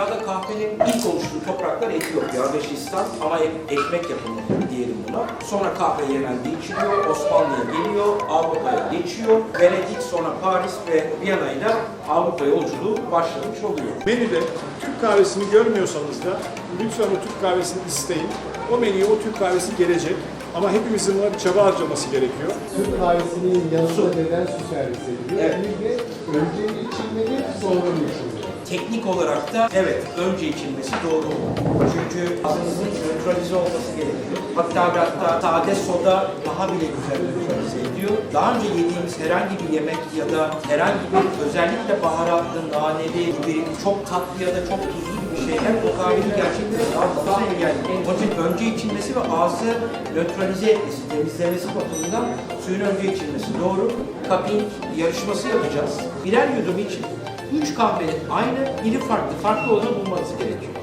Dünyada kahvenin ilk oluştuğu topraklar Etiyopya, Habeşistan ama ek- ekmek yapımı diyelim buna. Sonra kahve Yemen'de içiliyor, Osmanlı'ya geliyor, Avrupa'ya geçiyor. Venedik, sonra Paris ve Viyana ile Avrupa yolculuğu başlamış oluyor. Menüde Türk kahvesini görmüyorsanız da lütfen o Türk kahvesini isteyin. O menüye o Türk kahvesi gelecek. Ama hepimizin buna bir çaba harcaması gerekiyor. Türk kahvesinin yanında neden su servis ediliyor? Evet. Bir de önce içilmeli, sonra mı içilmeli? Teknik olarak da evet önce içilmesi doğru olur. Çünkü ağzınızın nötralize olması gerekiyor. Hatta ve hatta sade soda daha bile güzel nötralize ediyor. Daha önce yediğimiz herhangi bir yemek ya da herhangi bir özellikle baharatlı, naneli, bir çok tatlı ya da çok tuzlu daha tadına geldi. Onun için önce içilmesi ve ağzı nötralize etmesi, temizlemesi bakımından suyun önce içilmesi doğru. Cupping yarışması yapacağız. Birer yudum için Üç kahve aynı, biri farklı. Farklı olanı bulmanız gerekiyor.